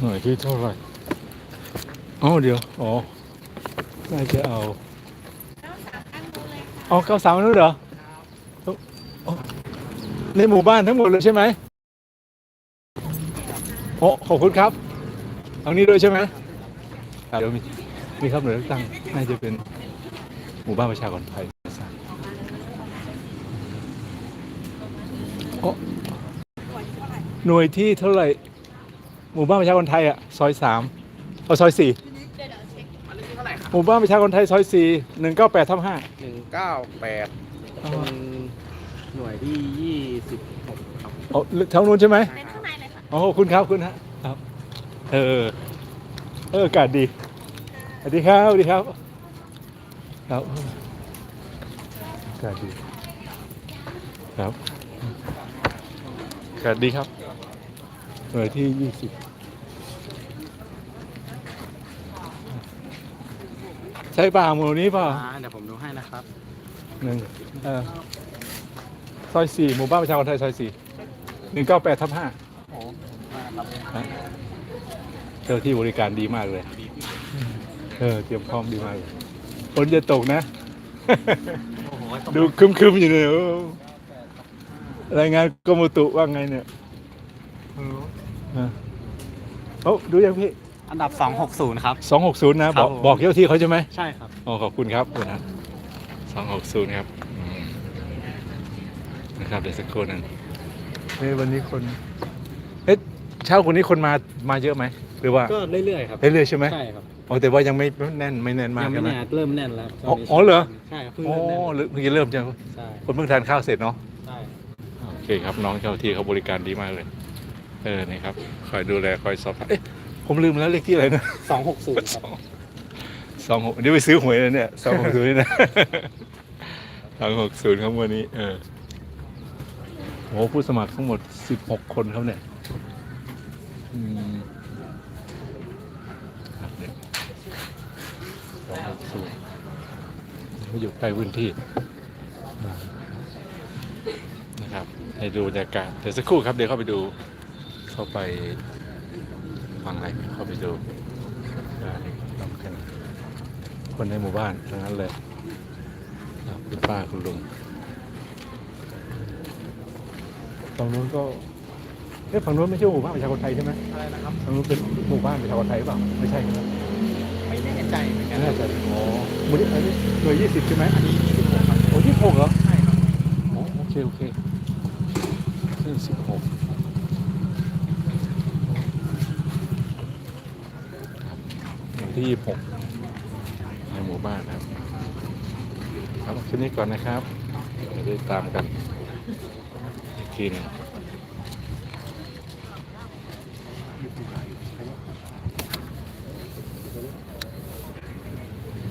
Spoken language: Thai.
หน่วยที่เท่าไหร่อ๋อเดี๋ยว อ๋อ น่าจะเอา เอาเก้าสามนู้นเหรออ๋อในหมู่บ้านทั้งหมดเลยใช่ไหมโอ้ขอบคุณครับ เอานี้ด้วยใช่ไหมครับเดี๋ยวมีมีครับหน่วยเลือกตั้งน่าจะเป็นหมู่บ้านประชากรไทยโอ้หน่วยที่เท่าไหร่ หมู่บ้านประชากรไทยอะซอยสามเอาซอยสี่อันนี้เท่าไหร่ครับหมู่บ้านประชากรไทยซอยสี่หนึ่งเก้าแปดทับห้าหนึ่งเก้าแปดเป็นหน่วยที่ยี่สิบหกครับอ๋อแถวนู้นใช่ไหมเป็นข้างในเลยค่ะ อ๋อขอบคุณครับขอบคุณฮะครับเออเอออากาศดีสวัสดีครับสวัสดีครับครับอากาศดีครับอากาศดีครับห น่วยที่ยี่สิบใช่ป่าหมู่นี้เปล่าอ่าเดี๋ยวผมดูให้นะครับ หนึ่งเออซอยสี่หมู่บ้านประชาชนไทยซอยสี่หนึ่งเก้าแปดทับห้าโอ้ครับเจ้าที่บริการดีมากเลย เออเตรียมพร้อมดีมากเลยฝนจะตกนะ โอ้โหดูคึมๆอยู่เนี่ยโอ้รายงานกรมอุตุว่าไงเนี่ย เออ โอ้ดูยังพี่อันดับ 260 ครับ สองหกศูนย์นะครับบอกผม บอกเจ้าที่เขาใช่ไหมใช่ครับ อ๋อขอบคุณครับคุณนะสองหกศูนย์ครับอืมนะครับเดี๋ยวสักครู่หนึงเฮ้ยวันนี้คนเอ๊ะเช้าคนนี้คนมามาเยอะไหมหรือว่าก็เรื่อยๆครับ เรื่อยๆใช่ไหมใช่ครับ อ๋อแต่ว่ายังไม่แน่นไม่แน่นมากยังไม่ใช่ไหม แน่เริ่มแน่นแล้วอ๋ออ๋อเหรอ ใช่ครับเพิ่งอ๋อเริ่มแน่นหรือเพิ่งจะเริ่มใช่ไหมใช่คนเพิ่งทานข้าวเสร็จเนาะ ใช่ โอเคครับ น้องเจ้าที่เขาบริการดีมากเลย เออนี่ครับคอยดูแลคอยสอบถามเอ๊ะผมลืมแล้วเลขที่อะไรนะ260ครับสองหกเดี๋ยวไปซื้อหวยแล้วเนี่ยสองหกศูนย์นี่นะสองหกศูนย์ครับวันนี้ เออโอ้ผู้สมัครทั้งหมดสิบหกคนครับเนี่ยอืมครับเนี่ยสองหกศูนย์เขาอยู่ใกล้พื้นที่อ่านะครับให้ดูบรรยากาศเดี๋ยวสักครู่ครับเดี๋ยวเข้าไปดู เข้าไปฟังอะไรเข้าไปดูอ่านี่ทำกันคนในหมู่บ้านทั้งนั้นเลยครับคุณป้าคุณลุงฝั่งนู้นก็เอ๊ะฝั่งนู้นไม่ใช่หมู่บ้านประชาชนไทยใช่ไหมอะไรนะครับฝั่งนู้นเป็นหมู่บ้านประชาชนไทยหรือเปล่าไม่ใช่ครับไม่แน่ใจเหมือนกันน่าจะอ๋อหมู่ที่อันนี้หน่วยยี่สิบใช่ไหมอันนี้26ครับโอ้ยี่สิบหกเหรอใช่ครับอ๋อโอเคโอเคยี่สิบหกครับหมู่ ที่ 26 ในหมู่บ้านครับ ครับคืนนี้ก่อนนะครับเดี๋ยวได้ตามกันอีกทีนึง